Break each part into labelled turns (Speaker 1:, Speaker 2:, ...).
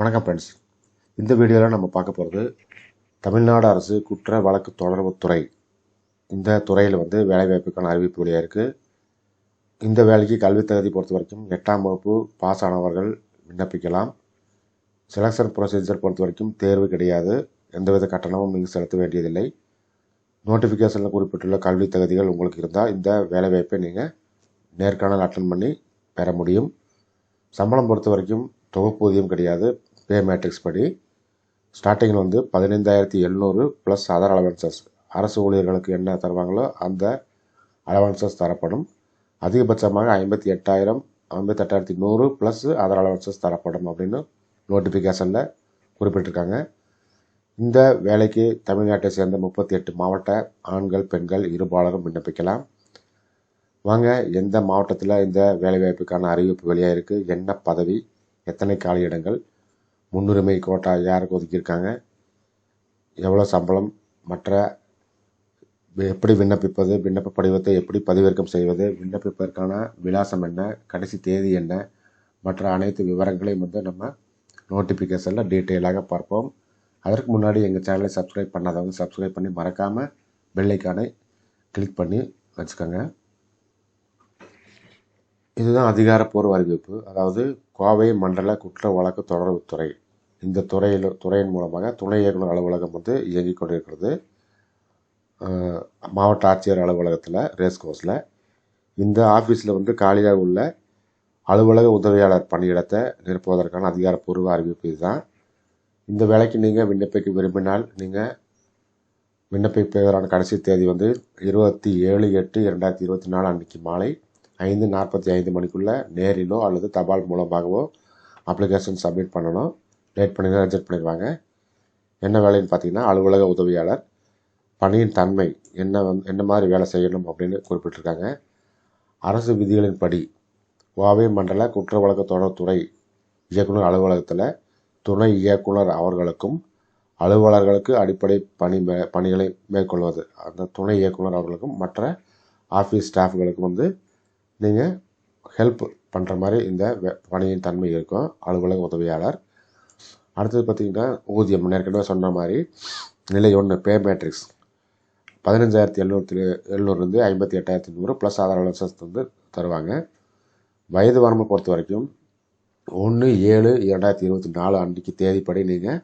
Speaker 1: வணக்கம் ஃப்ரெண்ட்ஸ் இந்த வீடியோவில் நம்ம பார்க்க போகிறது தமிழ்நாடு அரசு குற்ற வழக்கு தொடர்புத்துறை இந்த துறையில் வந்து வேலைவாய்ப்புக்கான அறிவிப்பு வழியாக இருக்குது இந்த வேலைக்கு கல்வி தகுதி பொறுத்த வரைக்கும் எட்டாம் வகுப்பு பாஸ் ஆனவர்கள் விண்ணப்பிக்கலாம். செலெக்ஷன் ப்ரொசீஜர் பொறுத்த வரைக்கும் தேர்வு கிடையாது. எந்தவித கட்டணமும் நீங்கள் செலுத்த வேண்டியதில்லை. நோட்டிஃபிகேஷனில் குறிப்பிட்டுள்ள கல்வி தகுதிகள் உங்களுக்கு இருந்தால் இந்த வேலைவாய்ப்பை நீங்கள் நேர்காணல் அட்டன் பண்ணி பெற முடியும். சம்பளம் பொறுத்த வரைக்கும் தொகுப்பூதியம் கிடையாது. பே மேட்ரிக்ஸ் படி ஸ்டார்டிங்கில் வந்து பதினைந்தாயிரத்தி எழுநூறு ப்ளஸ் அதர் அலவன்சஸ் அரசு ஊழியர்களுக்கு என்ன தருவாங்களோ அந்த அலவன்சஸ் தரப்படும். அதிகபட்சமாக ஐம்பத்தி எட்டாயிரம் ஐம்பத்தெட்டாயிரத்தி நூறு ப்ளஸ் அதர் அலவன்சஸ் தரப்படும் அப்படின்னு நோட்டிஃபிகேஷனில் குறிப்பிட்டிருக்காங்க. இந்த வேலைக்கு தமிழ்நாட்டை சேர்ந்த முப்பத்தி எட்டு மாவட்ட ஆண்கள் பெண்கள் இருபாலரும் விண்ணப்பிக்கலாம். வாங்க எந்த மாவட்டத்தில் இந்த வேலைவாய்ப்புக்கான அறிவிப்பு வெளியாக இருக்குது என்ன பதவி? எத்தனை காலியிடங்கள்? முன்னுரிமை கோட்டா யாருக்கு ஒதுக்கியிருக்காங்க? எவ்வளோ சம்பளம்? மற்ற எப்படி விண்ணப்பிப்பது? விண்ணப்ப படிவத்தை எப்படி பதிவிறக்கம் செய்வது? விண்ணப்பிப்பதற்கான விலாசம் என்ன? கடைசி தேதி என்ன? மற்ற அனைத்து விவரங்களையும் வந்து நம்ம நோட்டிஃபிகேஷனில் டீட்டெயிலாக பார்ப்போம். அதற்கு முன்னாடி எங்கள் சேனலை சப்ஸ்கிரைப் பண்ணாதவங்க சப்ஸ்கிரைப் பண்ணி மறக்காமல் பெல்லைக்கானை கிளிக் பண்ணி வச்சுக்கோங்க. இதுதான் அதிகாரப்பூர்வ அறிவிப்பு. அதாவது கோவை மண்டல குற்ற வழக்கு தொடர்புத்துறை. இந்த துறையில் துறையின் மூலமாக துணை இயக்குனர் அலுவலகம் வந்து இயங்கிக் கொண்டிருக்கிறது. மாவட்ட ஆட்சியர் அலுவலகத்தில் ரேஸ் கோர்ஸில். இந்த ஆஃபீஸில் வந்து காலியாக உள்ள அலுவலக உதவியாளர் பணியிடத்தை நிரப்புவதற்கான அதிகாரப்பூர்வ அறிவிப்பு இதுதான். இந்த வேலைக்கு நீங்கள் விண்ணப்பிக்க விரும்பினால் நீங்கள் விண்ணப்பிப்பதற்கான கடைசி தேதி வந்து இருபத்தி ஏழு எட்டு இரண்டாயிரத்தி இருபத்தி நாலு அன்றைக்கு மாலை ஐந்து நாற்பத்தி ஐந்து மணிக்குள்ளே நேரிலோ அல்லது தபால் மூலமாகவோ அப்ளிகேஷன் சப்மிட் பண்ணணும். லேட் பண்ணி ரிஜெக்ட் பண்ணிடுவாங்க என்ன வேலைன்னு பார்த்தீங்கன்னா அலுவலக உதவியாளர் பணியின் தன்மை என்ன வந் என்ன மாதிரி வேலை செய்யணும் அப்படின்னு குறிப்பிட்டிருக்காங்க. அரசு விதிகளின்படி கோவை மண்டல குற்ற வழக்கு தொடர்துறை இயக்குனர் அலுவலகத்தில் துணை இயக்குனர் அவர்களுக்கும் அலுவலர்களுக்கு அடிப்படை பணி மே பணிகளை மேற்கொள்வது. அந்த துணை இயக்குனர் அவர்களுக்கும் மற்ற ஆஃபீஸ் ஸ்டாஃப்களுக்கும் வந்து நீங்கள் ஹெல்ப் பண்ணுற மாதிரி இந்த பணியின் தன்மை இருக்கும். அலுவலக உதவியாளர் அடுத்தது பார்த்தீங்கன்னா ஊதியம். ஏற்கனவே சொன்ன மாதிரி நிலை ஒன்று பே மேட்ரிக்ஸ் பதினஞ்சாயிரத்தி எழுநூற்றி எழுநூறுலேருந்து ஐம்பத்தி எட்டாயிரத்தி நூறு ப்ளஸ் ஆதார அலவன்சஸ் வந்து தருவாங்க. வயது வரம்பை பொறுத்த வரைக்கும் ஒன்று ஏழு இரண்டாயிரத்தி இருபத்தி நாலு அன்றைக்கு தேதிப்படி நீங்கள்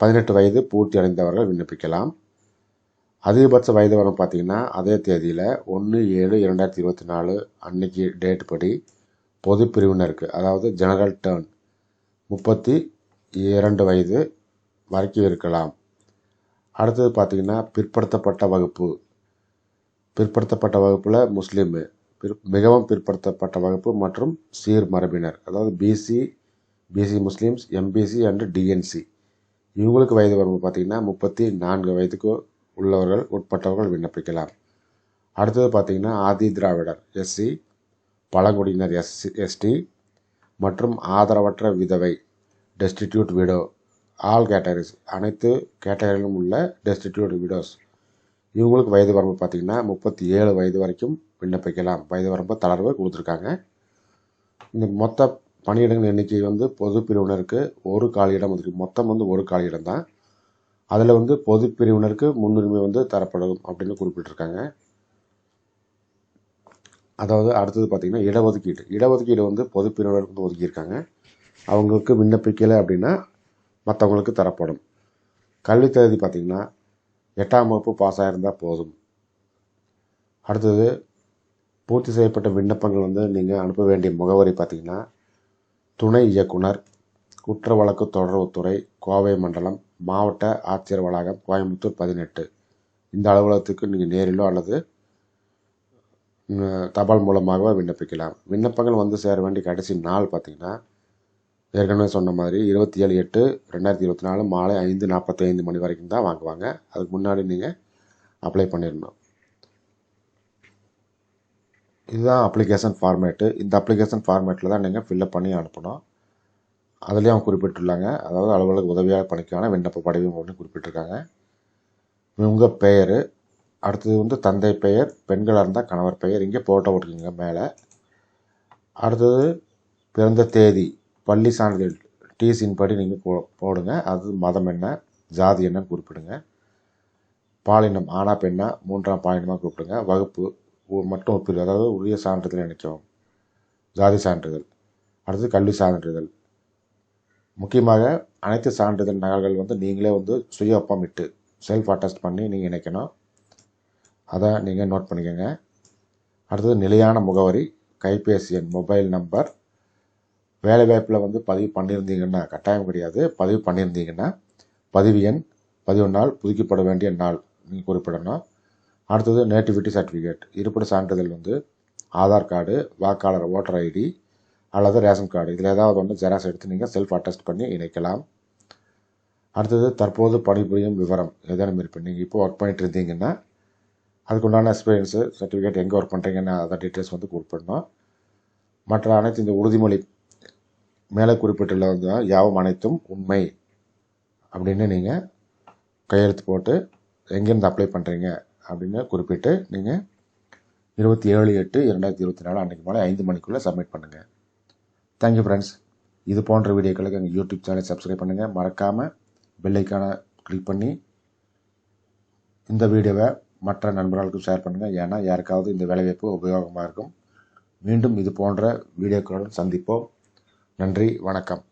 Speaker 1: பதினெட்டு வயது பூர்த்தி அடைந்தவர்கள் விண்ணப்பிக்கலாம். அதிகபட்ச வயது வரம்பு பார்த்தீங்கன்னா அதே தேதியில் ஒன்று ஏழு இரண்டாயிரத்தி இருபத்தி நாலு அன்னைக்கு டேட் படி பொது பிரிவினருக்கு அதாவது ஜெனரல் டேர்ன் முப்பத்தி இரண்டு வயது வரைக்கும் இருக்கலாம். அடுத்தது பார்த்தீங்கன்னா பிற்படுத்தப்பட்ட வகுப்பு. பிற்படுத்தப்பட்ட வகுப்பில் முஸ்லீமு. பிற் மிகவும் பிற்படுத்தப்பட்ட வகுப்பு மற்றும் சீர் மரபினர் அதாவது BC BC Muslims MBC and DNC இவங்களுக்கு வயது வரம்பு பார்த்தீங்கன்னா முப்பத்தி நான்கு வயதுக்கு உள்ளவர்கள் உட்பட்டவர்கள் விண்ணப்பிக்கலாம். அடுத்தது பார்த்தீங்கன்னா ஆதி திராவிடர் எஸ்சி பழங்குடியினர் எஸ்சி எஸ்டி மற்றும் ஆதரவற்ற விதவை. டெஸ்டிடியூட் விடோ ஆல் கேட்டகரிஸ் அனைத்து கேட்டகரியிலும் உள்ள டெஸ்டிடியூட் விடோஸ் இவங்களுக்கு வயது வரம்பு பார்த்திங்கன்னா முப்பத்தி ஏழு வயது வரைக்கும் விண்ணப்பிக்கலாம். வயது வரம்பு தளர்வு கொடுத்துருக்காங்க. இந்த மொத்த பணியிடங்கள் எண்ணிக்கை வந்து பொது பிரிவினருக்கு ஒரு காலியிடம் இருக்கு மொத்தம் வந்து ஒரு காலியிடம் தான். அதில் வந்து பொது பிரிவினருக்கு முன்னுரிமை வந்து தரப்படும் அப்படின்னு குறிப்பிட்டிருக்காங்க. அதாவது அடுத்தது பார்த்திங்கன்னா இடஒதுக்கீடு. இடஒதுக்கீடு வந்து பொது பிரிவினருக்கு வந்து ஒதுக்கியிருக்காங்க. அவங்களுக்கு விண்ணப்பிக்கலை அப்படின்னா மற்றவங்களுக்கு தரப்படும். கல்வி தகுதி பார்த்திங்கன்னா எட்டாம் வகுப்பு பாஸ் ஆகிருந்தால் போதும். அடுத்தது பூர்த்தி செய்யப்பட்ட விண்ணப்பங்கள் வந்து நீங்கள் அனுப்ப வேண்டிய முகவரி பார்த்திங்கன்னா துணை இயக்குனர் குற்ற வழக்கு தொடர்புத்துறை கோவை மண்டலம் மாவட்ட ஆட்சியர் வளாகம் கோயம்புத்தூர் பதினெட்டு. இந்த அலுவலகத்துக்கு நீங்கள் நேரிலோ அல்லது தபால் மூலமாகவோ விண்ணப்பிக்கலாம். விண்ணப்பங்கள் வந்து சேர வேண்டிய கடைசி நாள் பார்த்தீங்கன்னா ஏற்கனவே சொன்ன மாதிரி இருபத்தி ஏழு எட்டு ரெண்டாயிரத்தி இருபத்தி நாலு மாலை ஐந்து நாற்பத்தி ஐந்து மணி வரைக்கும் தான் வாங்குவாங்க. அதுக்கு முன்னாடி நீங்கள் அப்ளை பண்ணிடணும் இதுதான் அப்ளிகேஷன் ஃபார்மேட்டு இந்த அப்ளிகேஷன் ஃபார்மேட்டில் தான் நீங்கள் ஃபில்அப் பண்ணி அனுப்பணும். அதுலேயும் அவங்க குறிப்பிட்டுள்ளாங்க அதாவது அலுவலக உதவியாளர் பணிக்கான விண்ணப்ப படிவம் அப்படின்னு குறிப்பிட்டிருக்காங்க. உங்கள் பெயர் அடுத்தது வந்து தந்தை பெயர் பெண்களாக இருந்தால் கணவர் பெயர் இங்கே போட்டோ போட்டுக்கோங்க மேலே. அடுத்தது பிறந்த தேதி பள்ளி சான்றிதழ் டிசியின் படி நீங்கள் போ போடுங்க. அது மதம் என்ன ஜாதி என்னன்னு குறிப்பிடுங்க. பாலினம் ஆனா பெண்ணா மூன்றாம் பாலினமாக குறிப்பிடுங்க. வகுப்பு மட்டும் ஒப்பிடு அதாவது உரிய சான்றிதழ் நினைக்கும் ஜாதி சான்றிதழ். அடுத்து கல்வி சான்றிதழ். முக்கியமாக அனைத்து சான்றிதழ் நகல்கள் வந்து நீங்களே வந்து சுய ஒப்பமிட்டு செல்ஃப் அட்டஸ்ட் பண்ணி நீங்கள் இணைக்கணும். அதை நீங்கள் நோட் பண்ணிக்கோங்க. அடுத்தது நிலையான முகவரி கைபேசி எண் மொபைல் நம்பர் வேலைவாய்ப்பில் வந்து பதிவு பண்ணியிருந்தீங்கன்னா கட்டாயம் கிடையாது. பதிவு பண்ணியிருந்தீங்கன்னா பதிவு எண் பதிவு நாள் புதுக்கப்பட வேண்டிய நாள் நீங்கள் குறிப்பிடணும். அடுத்தது நேட்டிவிட்டி சர்டிஃபிகேட் இருப்பிட சான்றிதழ் வந்து ஆதார் கார்டு வாக்காளர் ஓட்டர் ஐடி அல்லது ரேஷன் கார்டு. இதில் ஏதாவது ஒன்று ஜெராக்ஸ் எடுத்து நீங்கள் செல்ஃப் அட்டஸ்ட் பண்ணி இணைக்கலாம். அடுத்தது தற்போது பணிபுரியும் விவரம் ஏதேனும் இருப்பேன் நீங்கள் இப்போ ஒர்க் பண்ணிட்டு இருந்தீங்கன்னா அதுக்குண்டான எக்ஸ்பீரியன்ஸு சர்டிஃபிகேட் எங்கே ஒர்க் பண்ணுறீங்கன்னு அதை டீட்டெயில்ஸ் வந்து கொடுப்பிடணும் மற்ற அனைத்து இந்த உறுதிமொழி மேலே குறிப்பிட்டுள்ள வந்து யாவும் அனைத்தும் உண்மை அப்படின்னு நீங்கள் கையெழுத்து போட்டு எங்கேருந்து அப்ளை பண்ணுறீங்க அப்படின்னு குறிப்பிட்டு நீங்கள் இருபத்தி ஏழு எட்டு இரண்டாயிரத்தி இருபத்தி நாலு அன்றைக்கு மாலை ஐந்து மணிக்குள்ளே சப்மிட் பண்ணுங்கள் தேங்க்யூ ஃப்ரெண்ட்ஸ் இது போன்ற வீடியோக்களுக்கு எங்கள் யூடியூப் சேனலை சப்ஸ்கிரைப் பண்ணுங்கள் மறக்காமல் பெல்லைக்கான கிளிக் பண்ணி இந்த வீடியோவை மற்ற நண்பர்களுக்கும் ஷேர் பண்ணுங்கள் ஏன்னா யாருக்காவது இந்த வேலைவாய்ப்பு உபயோகமாக இருக்கும். மீண்டும் இது போன்ற வீடியோக்களுடன் சந்திப்போம். நன்றி வணக்கம்.